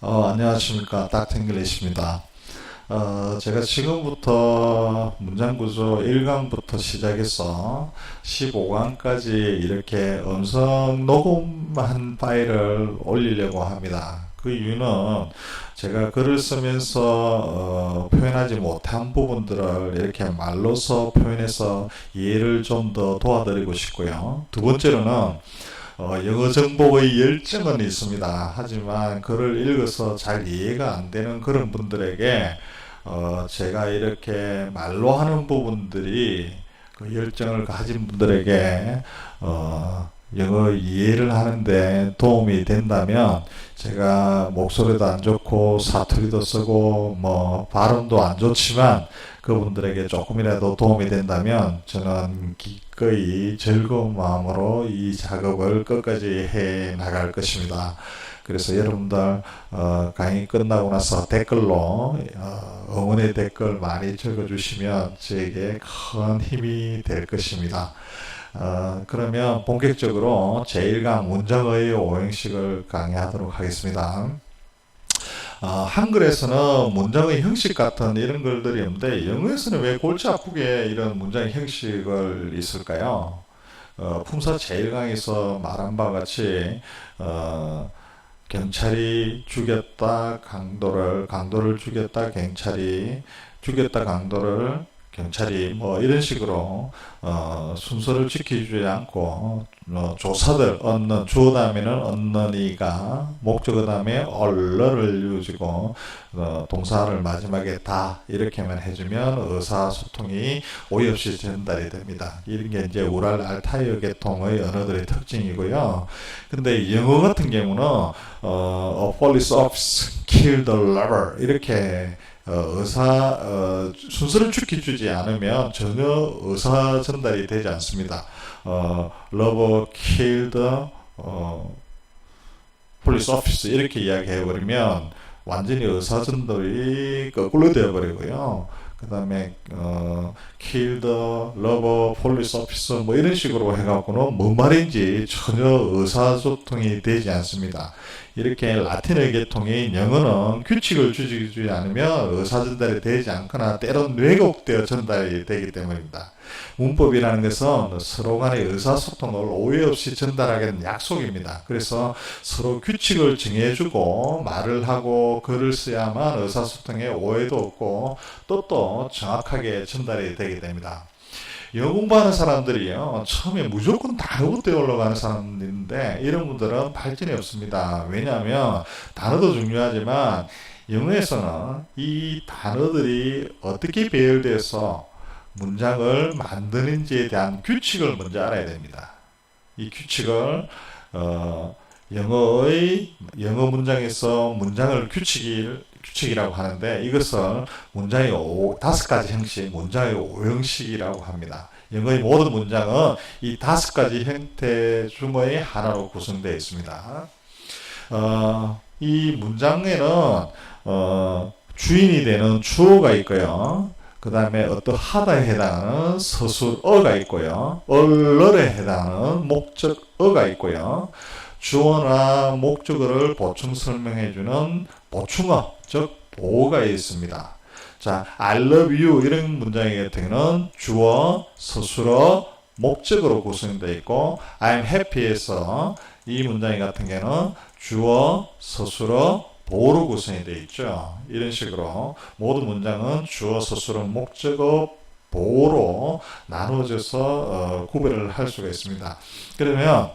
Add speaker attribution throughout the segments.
Speaker 1: 어, 안녕하십니까. 닥터잉글리시입니다. 어, 제가 지금부터 문장구조 1강부터 시작해서 15강까지 이렇게 음성 녹음한 파일을 올리려고 합니다. 그 이유는 제가 글을 쓰면서 어, 표현하지 못한 부분들을 이렇게 말로서 표현해서 이해를 좀 더 도와드리고 싶고요. 두 번째로는 어, 영어 정보의 열정은 있습니다. 하지만 글을 읽어서 잘 이해가 안 되는 그런 분들에게 어, 제가 이렇게 말로 하는 부분들이 그 열정을 가진 분들에게 어, 영어 이해를 하는데 도움이 된다면 제가 목소리도 안 좋고 사투리도 쓰고 뭐 발음도 안 좋지만 그분들에게 조금이라도 도움이 된다면 저는 기꺼이 즐거운 마음으로 이 작업을 끝까지 해 나갈 것입니다. 그래서 여러분들 어, 강의 끝나고 나서 댓글로 어, 응원의 댓글 많이 적어주시면 저에게 큰 힘이 될 것입니다. 어, 그러면 본격적으로 제1강 문장의 오형식을 강의하도록 하겠습니다. 어, 한글에서는 문장의 형식 같은 이런 글들이 없는데 영어에서는 왜 골치 아프게 이런 문장의 형식을 있을까요? 어, 품사 제1강에서 말한 바와 같이 어, 경찰이 죽였다 강도를 강도를 죽였다 경찰이 죽였다 강도를 경찰이 뭐 이런 식으로 어, 순서를 지켜주지 않고 어, 조사들 얻는 주어 다음에는 얻는 이가 목적어 다음에 얼러를 이루어지고 어, 동사를 마지막에 다 이렇게만 해주면 의사소통이 오해 없이 전달이 됩니다. 이런 게 이제 우랄 알타이어 계통의 언어들의 특징이고요. 근데 영어 같은 경우는 어, a police officer killed a lover 이렇게 어, 의사 어, 순서를 지켜주지 않으면 전혀 의사 전달이 되지 않습니다. 어, killed 어, police officer 이렇게 이야기해 버리면 완전히 의사 전달이 거꾸로 되어 버리고요. 그 다음에 어, the lover police officer 뭐 이런 식으로 해갖고는 뭔 말인지 전혀 의사소통이 되지 않습니다. 이렇게 라틴어 계통인 영어는 규칙을 주지 않으면 의사 전달이 되지 않거나 때론 왜곡되어 전달이 되기 때문입니다. 문법이라는 것은 서로 간의 의사소통을 오해 없이 전달하기는 약속입니다. 그래서 서로 규칙을 정해주고 말을 하고 글을 써야만 의사소통에 오해도 없고 뜻도 정확하게 전달이 되게 됩니다. 영어 공부하는 사람들이요 처음에 무조건 단어부터 올라가는 사람들인데 이런 분들은 발전이 없습니다. 왜냐하면 단어도 중요하지만 영어에서는 이 단어들이 어떻게 배열돼서 문장을 만드는지에 대한 규칙을 먼저 알아야 됩니다. 이 규칙을 어, 영어의 영어 문장에서 문장을 규칙을 규칙이라고 하는데 이것을 문장의 오, 다섯 가지 형식, 문장의 오형식이라고 합니다. 영어의 모든 문장은 이 다섯 가지 형태 중의 하나로 구성되어 있습니다. 어, 이 문장에는 어, 주인이 되는 주어가 있고요. 그 다음에 어떠하다에 해당하는 서술어가 있고요. 얼러에 해당하는 목적어가 있고요. 주어나 목적어를 보충 설명해주는 보충어, 즉 보호가 있습니다. 자, I love you 이런 문장의 경우는 주어, 서술어, 목적으로 구성되어 있고 I'm happy에서 이 문장의 같은 경우는 주어, 서술어, 보호로 구성이 되어 있죠. 이런 식으로 모든 문장은 주어, 서술어, 목적어, 보호로 나누어져서 어, 구별을 할 수가 있습니다. 그러면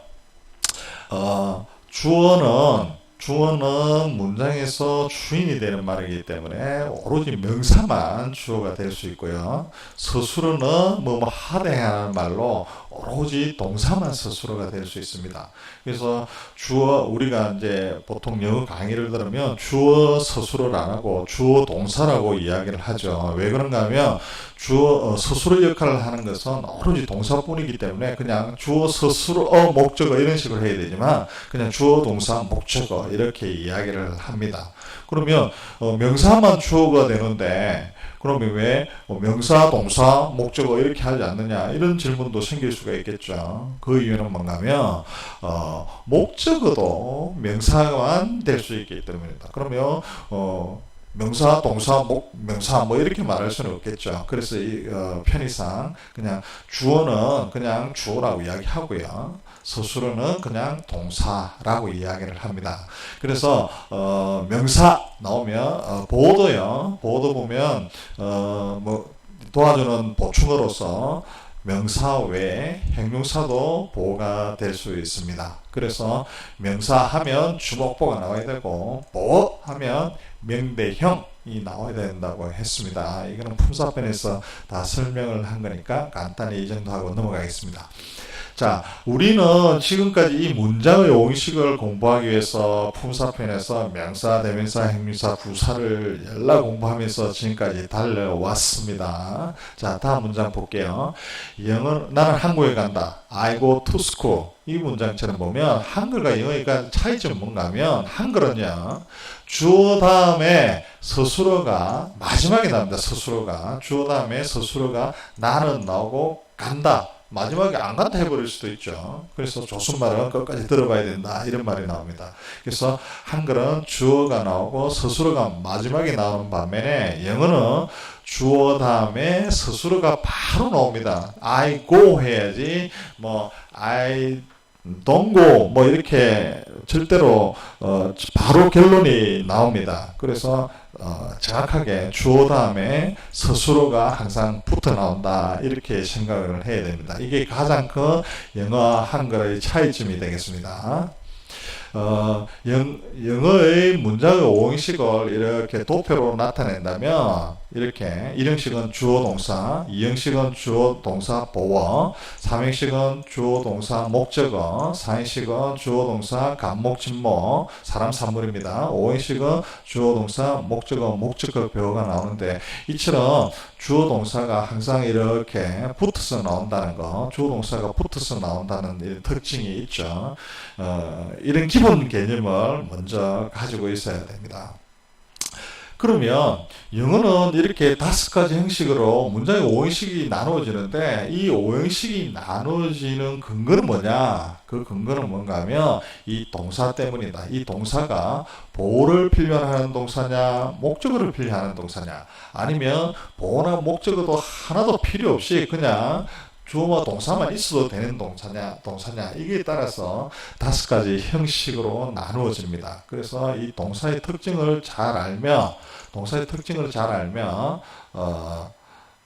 Speaker 1: 어, 주어는 주어는 문장에서 주인이 되는 말이기 때문에 오로지 명사만 주어가 될 수 있고요. 서술어는 뭐뭐 하대하는 말로 오로지 동사만 서술어가 될 수 있습니다. 그래서 주어 우리가 이제 보통 영어 강의를 들으면 주어 서술어를 안 하고 주어 동사라고 이야기를 하죠. 왜 그런가 하면 주어 어, 서술어 역할을 하는 것은 오로지 동사뿐이기 때문에 그냥 주어 서술어 목적어 이런 식으로 해야 되지만 그냥 주어 동사 목적어 이렇게 이야기를 합니다. 그러면 어, 명사만 주어가 되는데 그러면 왜 어, 명사, 동사, 목적어 이렇게 하지 않느냐 이런 질문도 생길 수가 있겠죠. 그 이유는 뭔가면 어, 목적어도 명사만 될 수 있기 때문이다. 그러면 어, 명사, 동사, 목, 명사 뭐 이렇게 말할 수는 없겠죠. 그래서 이 어, 편의상 그냥 주어는 그냥 주어라고 이야기하고요. 서술어는 그냥 동사라고 이야기를 합니다. 그래서 어, 명사 나오면 어, 보도요. 보도 보면 어, 뭐 도와주는 보충어로서 명사 외에 형용사도 보호가 될 수 있습니다. 그래서 명사 하면 주목보가 나와야 되고 보호 하면 명대형이 나와야 된다고 했습니다. 이거는 품사편에서 다 설명을 한 거니까 간단히 이 정도 하고 넘어가겠습니다. 자, 우리는 지금까지 이 문장의 용식을 공부하기 위해서 품사편에서 명사, 대명사, 행명사, 부사를 열라 공부하면서 지금까지 달려왔습니다. 자, 다음 문장 볼게요. 영어, 나는 한국에 간다. I go to school. 이 문장처럼 보면 한글과 영어가 차이점이 뭔가 하면 한글은요. 주어 다음에 서술어가 마지막에 나옵니다. 서술어가 주어 다음에 서술어가 나는 나오고 간다. 마지막에 안 간다 해버릴 수도 있죠. 그래서 조순말은 끝까지 들어봐야 된다. 이런 말이 나옵니다. 그래서 한글은 주어가 나오고 서술어가 마지막에 나오는 반면에 영어는 주어 다음에 서술어가 바로 나옵니다. I go 해야지 뭐 I 동고 뭐 이렇게 절대로 어 바로 결론이 나옵니다. 그래서 어 정확하게 주어 다음에 서술어가 항상 붙어 나온다 이렇게 생각을 해야 됩니다. 이게 가장 큰 영어 한글의 차이점이 되겠습니다. 어, 영, 영어의 문장의 오형식을 이렇게 도표로 나타낸다면 이렇게 1형식은 주어 동사, 2형식은 주어 동사 보어, 3형식은 주어 동사 목적어, 4형식은 주어 동사 간목 진목, 사람 산물입니다. 5형식은 주어 동사 목적어 목적어 배우가 나오는데 이처럼 주어 동사가 항상 이렇게 붙어서 나온다는 거, 주어 동사가 붙어서 나온다는 특징이 있죠. 어, 이런 기본 개념을 먼저 가지고 있어야 됩니다. 그러면 영어는 이렇게 다섯 가지 형식으로 문장의 오형식이 나누어지는데 이 오형식이 나누어지는 근거는 뭐냐? 그 근거는 뭔가 하면 이 동사 때문이다. 이 동사가 보호를 필요하는 동사냐, 목적어를 필요하는 동사냐, 아니면 보호나 목적어도 하나도 필요 없이 그냥 주어와 동사만 있어도 되는 동사냐, 동사냐, 이게 따라서 다섯 가지 형식으로 나누어집니다. 그래서 이 동사의 특징을 잘 알면, 동사의 특징을 잘 알면, 어,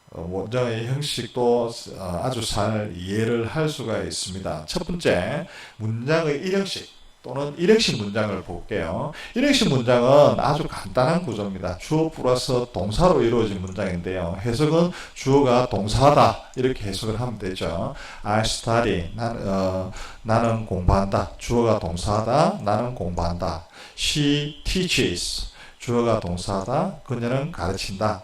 Speaker 1: 원장의 형식도 어, 아주 잘 이해를 할 수가 있습니다. 첫 번째, 문장의 일형식. 또는 일형식 문장을 볼게요. 일형식 문장은 아주 간단한 구조입니다. 주어 플러스 동사로 이루어진 문장인데요. 해석은 주어가 동사다 이렇게 해석을 하면 되죠. I study 나는, 어, 나는 공부한다. 주어가 동사다. 나는 공부한다. She teaches 주어가 동사다. 그녀는 가르친다.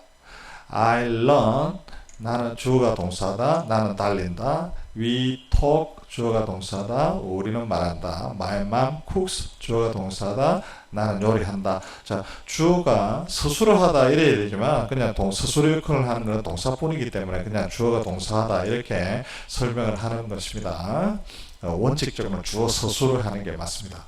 Speaker 1: I learn 나는 주어가 동사다. 나는 달린다. We talk 주어가 동사다. 우리는 말한다. My mom cooks 주어가 동사다. 나는 요리한다. 자, 주어가 스스로 하다 이래야 되지만 그냥 동 스스로 역할을 하는 것은 동사뿐이기 때문에 그냥 주어가 동사하다 이렇게 설명을 하는 것입니다. 어, 원칙적으로는 주어 스스로 하는 게 맞습니다.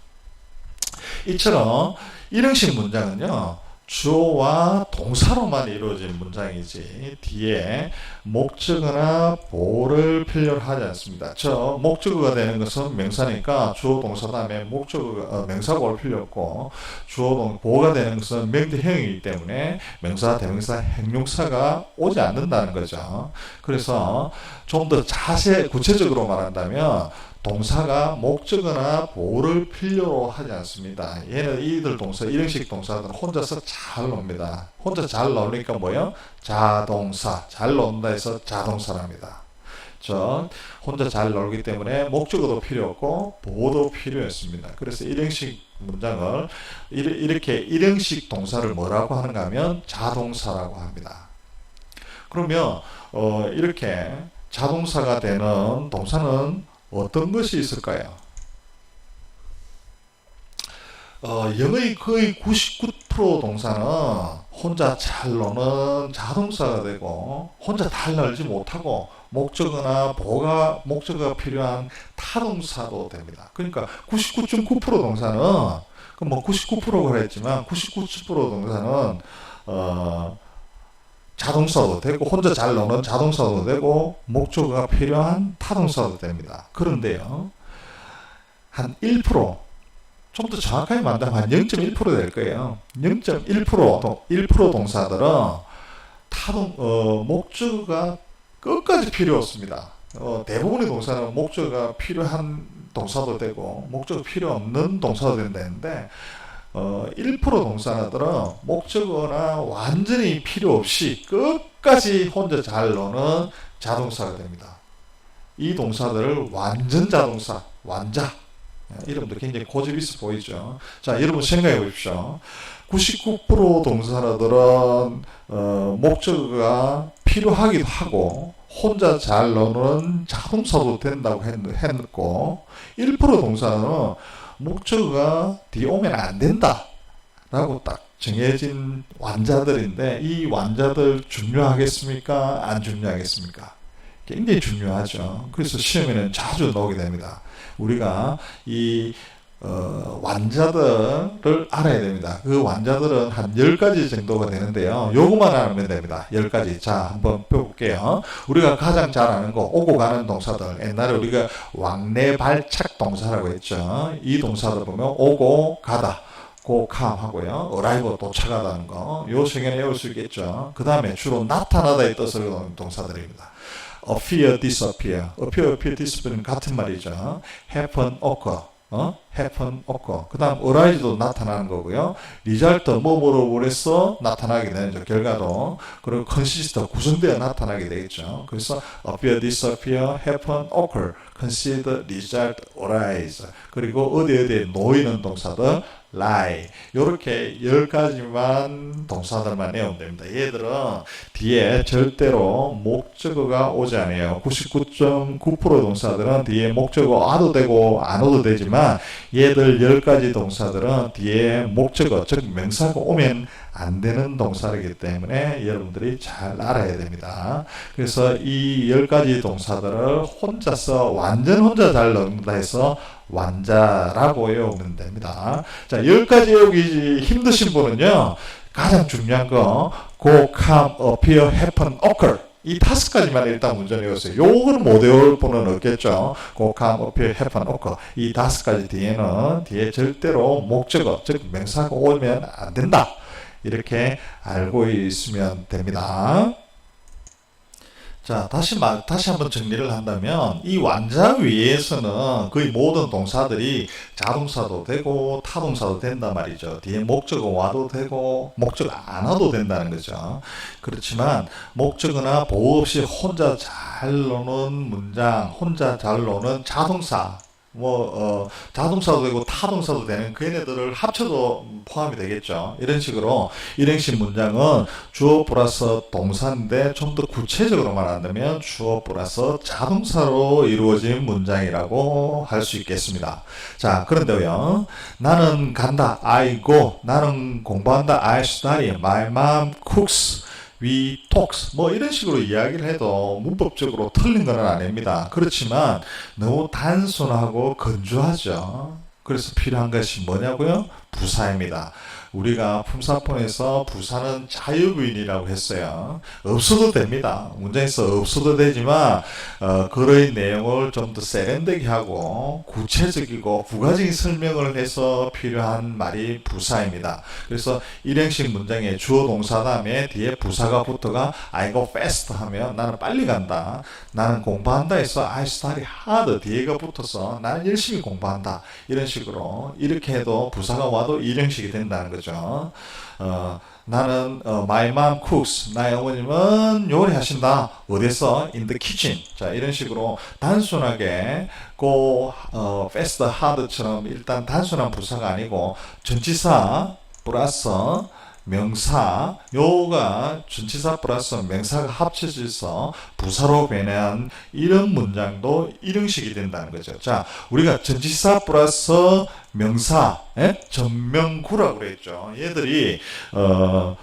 Speaker 1: 이처럼 일형식 문장은요. 주어와 동사로만 이루어진 문장이지 뒤에 목적어나 보호를 필요로 하지 않습니다. 저 목적어가 되는 것은 명사니까 주어 동사 다음에 목적어가 어, 명사가 올 필요 없고 주어 동 보호가 되는 것은 명대형이기 때문에 명사 대명사 형용사가 오지 않는다는 거죠. 그래서 좀 더 자세 구체적으로 말한다면 동사가 목적어나 보호를 필요로 하지 않습니다. 얘는 이들 동사, 이형식 동사들은 혼자서 잘 놉니다. 혼자 잘 나오니까 뭐요? 자동사. 잘 나온다 해서 자동사랍니다. 저 혼자 잘 나오기 때문에 목적어도 필요 없고 보호도 필요했습니다. 그래서 일형식 문장을 이렇게 일형식 동사를 뭐라고 하는가 하면 자동사라고 합니다. 그러면 어 이렇게 자동사가 되는 동사는 어떤 것이 있을까요? 어, 영의 거의 99% 동사는 혼자 잘 노는 자동사가 되고 혼자 잘 놀지 못하고 목적어나 보가 목적어가 필요한 타동사도 됩니다. 그러니까 99.9% 동사는 그뭐 99%가 그랬지만 99% 동사는 어, 자동사도 되고 혼자 잘 노는 자동사도 되고 목적어가 필요한 타동사도 됩니다. 그런데요. 한 1%, 좀 더 정확하게 말하면 한 0.1%될 거예요. 0.1% 1% 동사들은 타동 어, 목적어가 끝까지 필요 없습니다. 어, 대부분의 동사는 목적어가 필요한 동사도 되고 목적어 필요 없는 동사도 된다는데 어, 1% 동사들은 목적어나 완전히 필요 없이 끝까지 혼자 잘 노는 자동사가 됩니다. 이 동사들을 완전 자동사, 완자 이름도 굉장히 고집 있어 보이죠. 자, 여러분 생각해 보십시오. 99% 동사들은 어, 목적어가 필요하기도 하고 혼자 잘 노는 자동사도 된다고 했, 했고 1% 동사는 목적어가 뒤에 오면 안 된다 라고 딱 정해진 완자들인데 이 완자들 중요하겠습니까? 안 중요하겠습니까? 굉장히 중요하죠. 그래서 시험에는 자주 나오게 됩니다. 우리가 이 어, 완자들을 알아야 됩니다. 그 완자들은 한 10가지 정도가 되는데요. 요것만 알면 됩니다. 10가지. 자, 한번 펴볼게요. 우리가 가장 잘 아는 거, 오고 가는 동사들. 옛날에 우리가 왕래 발착 동사라고 했죠. 이 동사들 보면 오고 가다. 고캄 하고요. 어라이브 도착하다는 거. 요 성경에 외울 수 있겠죠. 그 다음에 주로 나타나다의 뜻을 갖는 동사들입니다. appear, disappear. appear, appear, disappear는 같은 말이죠. happen, occur. 어? happen, occur. 그 다음 arise도 나타나는 거고요. result, 뭐뭐로 보내서 나타나게 되는 결과도. 그리고 consist, 구성되어 나타나게 되겠죠. 그래서 appear, disappear, happen, occur, consider, result, arise. 그리고 어디 어디에 놓이는 동사들 lie. 요렇게 열 가지만 동사들만 외우면 됩니다. 얘들은 뒤에 절대로 목적어가 오지 않아요. 99.9% 동사들은 뒤에 목적어 와도 되고 안 와도 되지만 얘들 열 가지 동사들은 뒤에 목적어 즉 명사가 오면 안 되는 동사이기 때문에 여러분들이 잘 알아야 됩니다. 그래서 이 열 가지 동사들을 혼자서 완전 혼자 잘 넣는다 해서 완자라고 외우면 됩니다. 자, 열 가지 외우기 힘드신 분은요, 가장 중요한 거, go, come, appear, happen, occur. 이 다섯 가지만 일단 문제 외우세요. 요거는 못 외울 분은 없겠죠. come, appear, happen, occur. 이 다섯 가지 뒤에는 뒤에 절대로 목적어, 즉 명사가 오면 안 된다. 이렇게 알고 있으면 됩니다. 자, 다시 말, 다시 한번 정리를 한다면, 이 완자 위에서는 거의 모든 동사들이 자동사도 되고, 타동사도 된단 말이죠. 뒤에 목적어 와도 되고, 목적어 안 와도 된다는 거죠. 그렇지만, 목적어나 보호 없이 혼자 잘 노는 문장, 혼자 잘 노는 자동사, 뭐 어, 자동사도 되고 타동사도 되는 그 얘네들을 합쳐도 포함이 되겠죠. 이런 식으로 일행식 문장은 주어 플러스 동사인데 좀 더 구체적으로 말한다면 주어 플러스 자동사로 이루어진 문장이라고 할 수 있겠습니다. 자, 그런데요. 나는 간다. I go. 나는 공부한다. I study. My mom cooks. We talks 뭐 이런 식으로 이야기를 해도 문법적으로 틀린 건 아닙니다. 그렇지만 너무 단순하고 건조하죠. 그래서 필요한 것이 뭐냐고요? 부사입니다. 우리가 품사폰에서 부사는 자유부인이라고 했어요. 없어도 됩니다. 문장에서 없어도 되지만 어, 그의 내용을 좀 더 세련되게 하고 구체적이고 부가적인 설명을 해서 필요한 말이 부사입니다. 그래서 일행식 문장에 주어 동사 다음에 뒤에 부사가 붙어가 I go fast 하면 나는 빨리 간다. 나는 공부한다 해서 I study hard 뒤에가 붙어서 나는 열심히 공부한다. 이런 식으로 이렇게 해도 부사가 와도 일행식이 된다는 거죠. 거죠. 어, 나는 어, my mom cooks. 나의 어머님은 요리하신다. 어디서? In the kitchen. 자 이런 식으로 단순하게 go 어, fast, hard처럼 일단 단순한 부사가 아니고 전치사 플러스 명사 요가 전치사 플러스 명사가 합쳐져서 부사로 변한 이런 문장도 일형식이 된다는 거죠. 자, 우리가 전치사 플러스 명사, 예? 전명구라고 그랬죠. 얘들이 어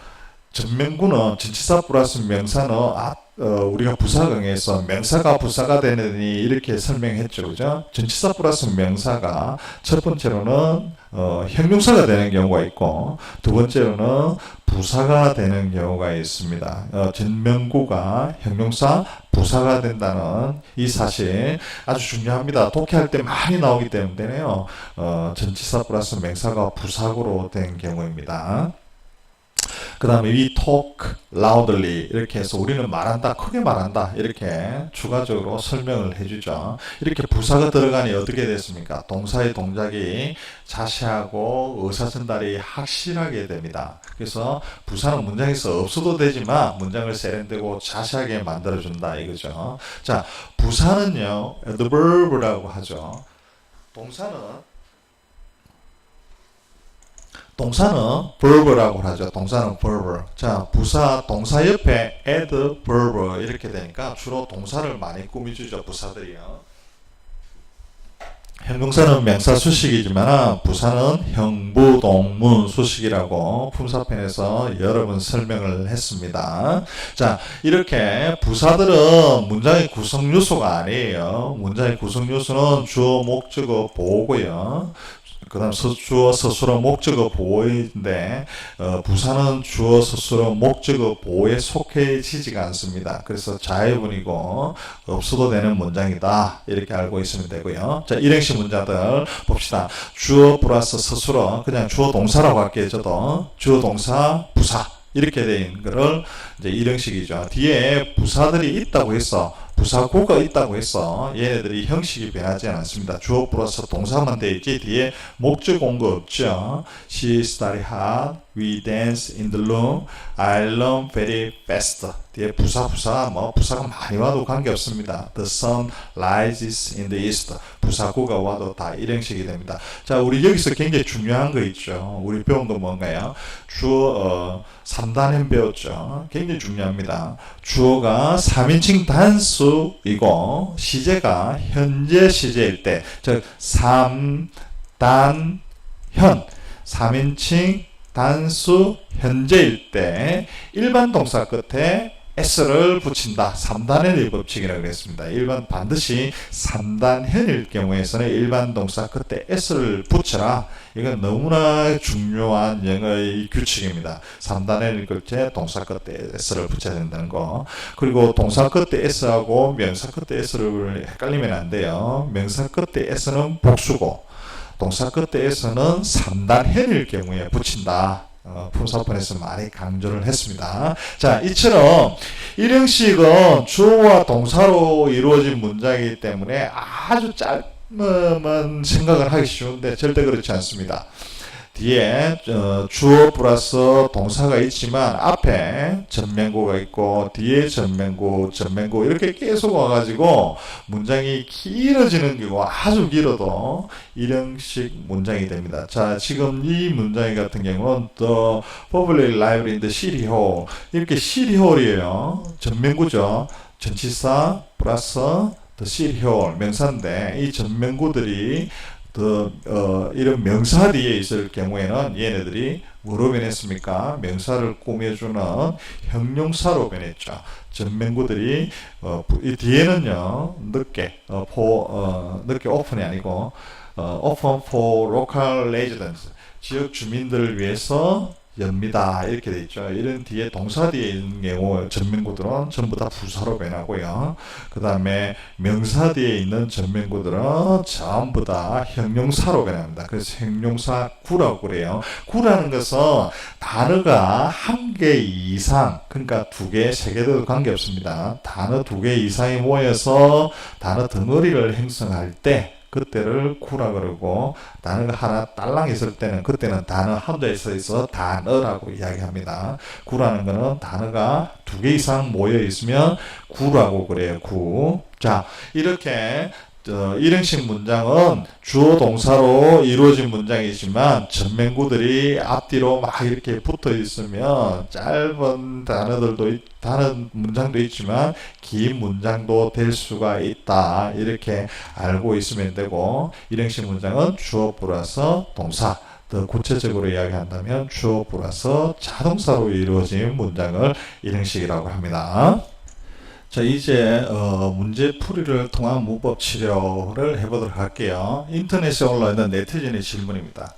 Speaker 1: 전명구는 전치사 플러스 명사는 아, 어, 우리가 부사 강에서 명사가 부사가 되느니 이렇게 설명했죠. 그죠? 전치사 플러스 명사가 첫 번째로는 어, 형용사가 되는 경우가 있고 두 번째로는 부사가 되는 경우가 있습니다. 어, 전명구가 형용사 부사가 된다는 이 사실 아주 중요합니다. 독해할 때 많이 나오기 때문에요. 어, 전치사 플러스 명사가 부사구로 된 경우입니다. 그 다음에 we talk loudly. 이렇게 해서 우리는 말한다 크게 말한다. 이렇게 추가적으로 설명을 해주죠. 이렇게 부사가 들어가니 어떻게 됐습니까? 동사의 동작이 자세하고 의사전달이 확실하게 됩니다. 그래서 부사는 문장에서 없어도 되지만 문장을 세련되고 자세하게 만들어준다 이거죠. 자 부사는요 adverb라고 하죠. 동사는 동사는 verb라고 하죠. 동사는 verb. 자, 부사 동사 옆에 adverb 이렇게 되니까 주로 동사를 많이 꾸며주죠. 부사들이요. 형용사는 명사 수식이지만 부사는 형부동문 수식이라고 품사편에서 여러 번 설명을 했습니다. 자, 이렇게 부사들은 문장의 구성 요소가 아니에요. 문장의 구성 요소는 주어, 목적어, 보고요. 그 다음 주어 스스로 목적어 보호인데 어, 부사는 주어 스스로 목적어 보호에 속해지지가 않습니다. 그래서 자유분이고 없어도 되는 문장이다 이렇게 알고 있으면 되고요. 자 일행식 문자들 봅시다. 주어 플러스 스스로 그냥 주어 동사라고 할게요. 저도 주어 동사 부사 이렇게 된 거를 이제 일형식이죠. 뒤에 부사들이 있다고 했어. 부사구가 있다고 해서 얘네들이 형식이 변하지 않았습니다. 주어 플러스 동사만 돼 있지 뒤에 목적 온 거 없죠. She study hard. We dance in the room. I learn very fast. 뒤에 부사 부사 뭐 부사가 많이 와도 관계 없습니다. The sun rises in the east. 부사구가 와도 다 일형식이 됩니다. 자, 우리 여기서 굉장히 중요한 거 있죠. 우리 배운 거 뭔가요? 주어 어, 3단행 배웠죠. 굉장히 중요합니다. 주어가 3인칭 단수이고 시제가 현재 시제일 때, 즉 3, 단, 현 3인칭 단수 현재일 때 일반 동사 끝에 s를 붙인다. 3단의 법칙이라고 그랬습니다. 일반 반드시 3단현일 경우에서는 일반 동사 끝에 s를 붙여라. 이건 너무나 중요한 영어의 규칙입니다. 3단현일 끝에 동사 끝에 s를 붙여야 된다는 거. 그리고 동사 끝에 s하고 명사 끝에 s를 헷갈리면 안 돼요. 명사 끝에 s는 복수고 동사 끝에 s는 3단현일 경우에 붙인다. 어, 품사편에서 많이 강조를 했습니다. 자, 이처럼 일형식은 주어와 동사로 이루어진 문장이기 때문에 아주 짧은 생각을 하기 쉬운데 절대 그렇지 않습니다. 뒤에 어, 주어 플러스 동사가 있지만 앞에 전면구가 있고 뒤에 전면구, 전면구 이렇게 계속 와가지고 문장이 길어지는 경우 아주 길어도 일형식 문장이 됩니다. 자 지금 이 문장 같은 경우는 The Public Library 이렇게 Hall이에요. 전면구죠. 전치사 플러스 The City 명사인데 이 전면구들이 더 어, 이런 명사 뒤에 있을 경우에는 얘네들이 뭐로 변했습니까? 명사를 꾸며주는 형용사로 변했죠. 전명구들이 어, 이 뒤에는요 늦게 어, 포, 어, 늦게 오픈이 아니고 어, open for local residents 지역 주민들을 위해서 엽니다. 이렇게 돼 있죠. 이런 뒤에 동사 뒤에 있는 경우 전면구들은 전부 다 부사로 변하고요. 그 다음에 명사 뒤에 있는 전면구들은 전부 다 형용사로 변합니다. 그래서 형용사 구라고 그래요. 구라는 것은 단어가 한 개 이상, 그러니까 두 개, 세 개도 관계없습니다. 단어 두 개 이상이 모여서 단어 덩어리를 형성할 때 그때를 구라 그러고 단어가 하나 딸랑 있을 때는 그때는 단어 한자에 있어 단어라고 이야기합니다. 구라는 거는 단어가 두 개 이상 모여 있으면 구라고 그래요. 구. 자, 이렇게 어, 일형식 문장은 주어 동사로 이루어진 문장이지만 전면구들이 앞뒤로 막 이렇게 붙어 있으면 짧은 단어들도 있, 다른 문장도 있지만 긴 문장도 될 수가 있다 이렇게 알고 있으면 되고 일형식 문장은 주어 플러스 동사 더 구체적으로 이야기한다면 주어 플러스 자동사로 이루어진 문장을 일형식이라고 합니다. 자 이제 어, 문제 풀이를 통한 문법 치료를 해보도록 할게요. 인터넷에 올라 있는 네티즌의 질문입니다.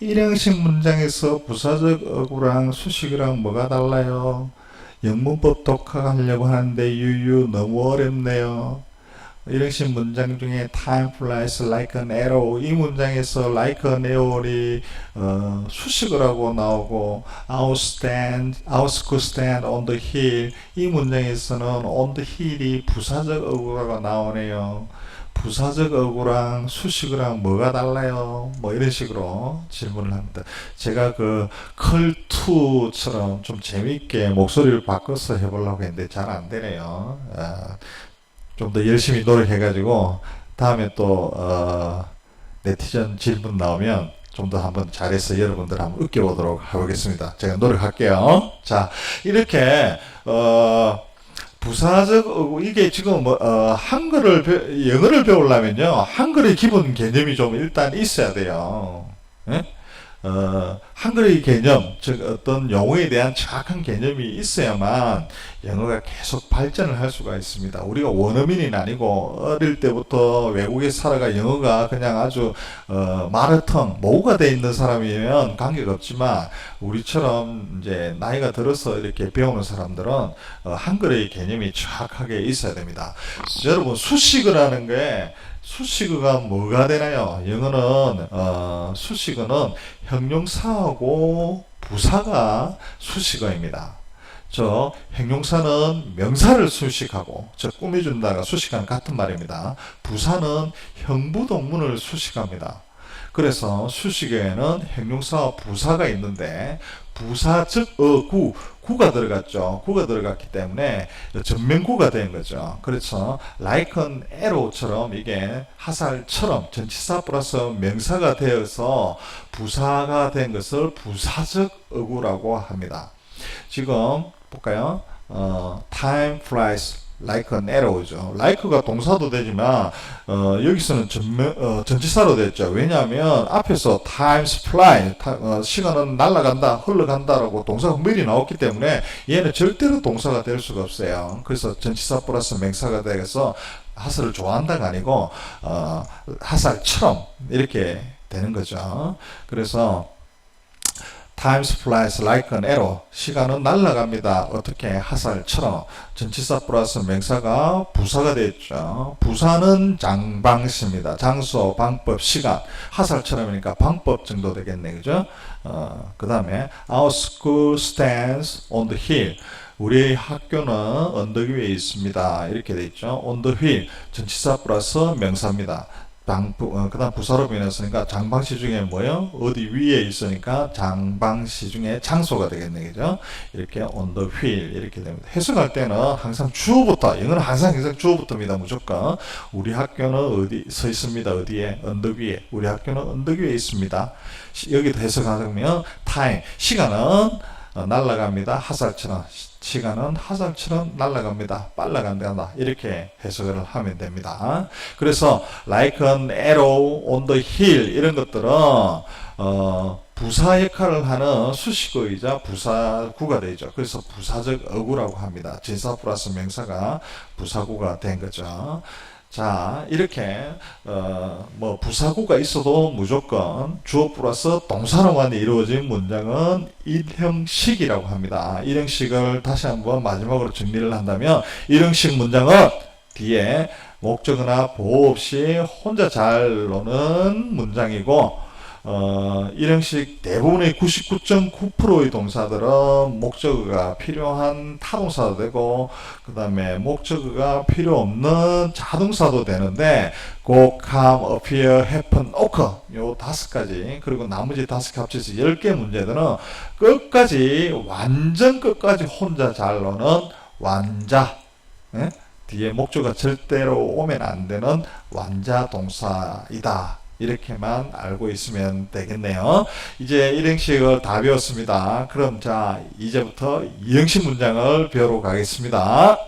Speaker 1: 일형식 문장에서 부사적 어구랑 수식이랑 뭐가 달라요? 영문법 독학하려고 하는데 유유 너무 어렵네요. 일형식 문장 중에 time flies like an arrow 이 문장에서 like an arrow이 어, 수식을 하고 나오고 I'll stand, I'll stand on the hill 이 문장에서는 on the hill이 부사적 어구가 나오네요. 부사적 어구랑 수식어랑 뭐가 달라요? 뭐 이런 식으로 질문을 합니다. 제가 그 컬투처럼 좀 재미있게 목소리를 바꿔서 해보려고 했는데 잘 안 되네요. 아, 좀 더 열심히 노력해가지고 다음에 또 어, 네티즌 질문 나오면 좀 더 한번 잘해서 여러분들 한번 웃겨보도록 해보겠습니다. 제가 노력할게요. 자 이렇게 어, 부사적 이게 지금 뭐 어, 한글을 배- 영어를 배우려면요 한글의 기본 개념이 좀 일단 있어야 돼요. 예? 어, 한글의 개념, 즉 어떤 용어에 대한 정확한 개념이 있어야만 영어가 계속 발전을 할 수가 있습니다. 우리가 원어민이 아니고 어릴 때부터 외국에 살아가 영어가 그냥 아주 어, 마르텅 모우가 돼 있는 사람이면 관계가 없지만 우리처럼 이제 나이가 들어서 이렇게 배우는 사람들은 어, 한글의 개념이 정확하게 있어야 됩니다. 여러분 수식을 하는 게 수식어가 뭐가 되나요? 영어는 어, 수식어는 형용사하고 부사가 수식어입니다. 저 형용사는 명사를 수식하고 저 꾸며준다가 수식하는 같은 말입니다. 부사는 형부동문을 수식합니다. 그래서 수식에는 형용사와 부사가 있는데 부사적 어구 구가 들어갔죠. 구가 들어갔기 때문에 전면구가 된 거죠. 그래서 an arrow처럼 이게 화살처럼 전치사 플러스 명사가 되어서 부사가 된 것을 부사적 어구라고 합니다. 지금 볼까요? 어, time flies like an arrow죠. like가 동사도 되지만 어, 여기서는 전면, 어, 전치사로 됐죠. 왜냐하면 앞에서 times fly 타- 어, 시간은 날아간다, 흘러간다라고 동사가 미리 나왔기 때문에 얘는 절대로 동사가 될 수가 없어요. 그래서 전치사 플러스 맹사가 돼서 하살을 좋아한다가 아니고 어, 하살처럼 이렇게 되는 거죠. 그래서 Times flies like an arrow. 시간은 날아갑니다. 어떻게 하살처럼 전치사 플러스 명사가 부사가 되었죠. 부사는 장방시입니다. 장소, 방법, 시간. 하살처럼이니까 방법 정도 되겠네, 그죠? 어, 그 다음에 Our school stands on the hill. 우리 학교는 언덕 위에 있습니다. 이렇게 돼 있죠. on the hill. 전치사 플러스 명사입니다. 방, 부, 어, 그 다음 부사로 변했으니까 장방시 중에 뭐요? 어디 위에 있으니까 장방시 중에 장소가 되겠네, 그죠? 이렇게 on the wheel, 이렇게 됩니다. 해석할 때는 항상 주어부터, 영어는 항상 항상 주어부터입니다, 무조건. 우리 학교는 어디 서 있습니다, 어디에? 언덕 위에. 우리 학교는 언덕 위에 있습니다. 시- 여기도 해석하면 time, 시간은 어, 날아갑니다. 하살처럼. 시- 시간은 하살처럼 날아갑니다. 빨라간다. 이렇게 해석을 하면 됩니다. 그래서 like an arrow on the hill 이런 것들은 어, 부사 역할을 하는 수식어이자 부사구가 되죠. 그래서 부사적 어구라고 합니다. 진사 플러스 명사가 부사구가 된 거죠. 자 이렇게 어, 뭐 부사구가 있어도 무조건 주어 플러스 동사로만 이루어진 문장은 일형식이라로 합니다. 일형식을 다시 한번 마지막으로 정리를 한다면 일형식 문장은 뒤에 목적어나 보호 없이 혼자 잘 노는 문장이고 어, 일형식 대부분의 99.9%의 동사들은 목적어가 필요한 타동사도 되고 그 다음에 목적어가 필요 없는 자동사도 되는데 go, come, appear, happen, occur 요 다섯 가지 그리고 나머지 다섯 개 합쳐서 열 개 문제들은 끝까지 완전 끝까지 혼자 잘 노는 완자 예? 뒤에 목조가 절대로 오면 안 되는 완자 동사이다. 이렇게만 알고 있으면 되겠네요. 이제 일행식을 다 배웠습니다. 그럼 자, 이제부터 이행식 문장을 배우러 가겠습니다.